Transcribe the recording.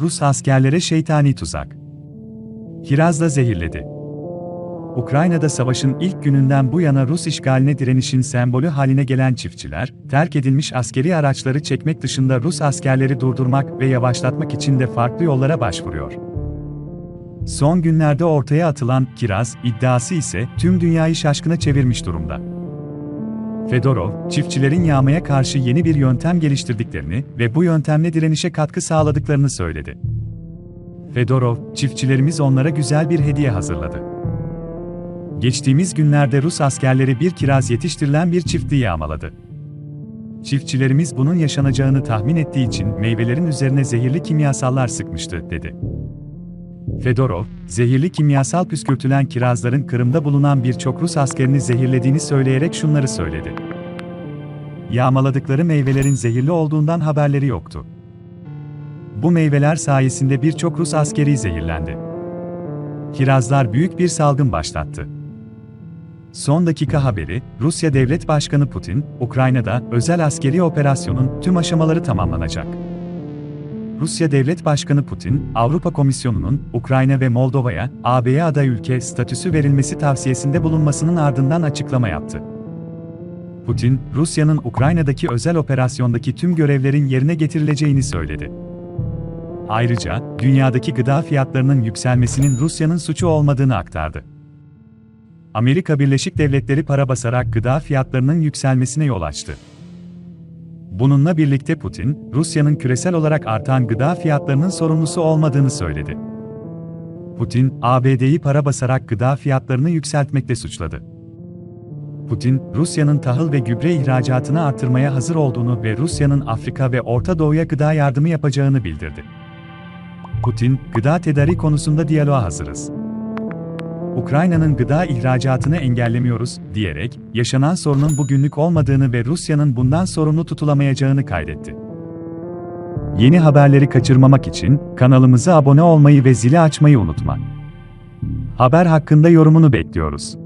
Rus askerlere şeytani tuzak. Kirazla zehirledi. Ukrayna'da savaşın ilk gününden bu yana Rus işgaline direnişin sembolü haline gelen çiftçiler, terk edilmiş askeri araçları çekmek dışında Rus askerleri durdurmak ve yavaşlatmak için de farklı yollara başvuruyor. Son günlerde ortaya atılan kiraz iddiası ise tüm dünyayı şaşkına çevirmiş durumda. Fedorov, çiftçilerin yağmaya karşı yeni bir yöntem geliştirdiklerini ve bu yöntemle direnişe katkı sağladıklarını söyledi. Fedorov, çiftçilerimiz onlara güzel bir hediye hazırladı. Geçtiğimiz günlerde Rus askerleri bir kiraz yetiştirilen bir çiftliği yağmaladı. Çiftçilerimiz bunun yaşanacağını tahmin ettiği için meyvelerin üzerine zehirli kimyasallar sıkmıştı, dedi. Fedorov, zehirli kimyasal püskürtülen kirazların Kırım'da bulunan birçok Rus askerini zehirlediğini söyleyerek şunları söyledi. Yağmaladıkları meyvelerin zehirli olduğundan haberleri yoktu. Bu meyveler sayesinde birçok Rus askeri zehirlendi. Kirazlar büyük bir salgın başlattı. Son dakika haberi, Rusya Devlet Başkanı Putin, Ukrayna'da özel askeri operasyonun tüm aşamaları tamamlanacak. Rusya Devlet Başkanı Putin, Avrupa Komisyonu'nun Ukrayna ve Moldova'ya AB'ye aday ülke statüsü verilmesi tavsiyesinde bulunmasının ardından açıklama yaptı. Putin, Rusya'nın Ukrayna'daki özel operasyondaki tüm görevlerin yerine getirileceğini söyledi. Ayrıca, dünyadaki gıda fiyatlarının yükselmesinin Rusya'nın suçu olmadığını aktardı. Amerika Birleşik Devletleri para basarak gıda fiyatlarının yükselmesine yol açtı. Bununla birlikte Putin, Rusya'nın küresel olarak artan gıda fiyatlarının sorumlusu olmadığını söyledi. Putin, ABD'yi para basarak gıda fiyatlarını yükseltmekle suçladı. Putin, Rusya'nın tahıl ve gübre ihracatını artırmaya hazır olduğunu ve Rusya'nın Afrika ve Orta Doğu'ya gıda yardımı yapacağını bildirdi. Putin, gıda tedarik konusunda diyaloğa hazırız. Ukrayna'nın gıda ihracatını engellemiyoruz, diyerek, yaşanan sorunun bugünlük olmadığını ve Rusya'nın bundan sorumlu tutulamayacağını kaydetti. Yeni haberleri kaçırmamak için kanalımıza abone olmayı ve zili açmayı unutma. Haber hakkında yorumunu bekliyoruz.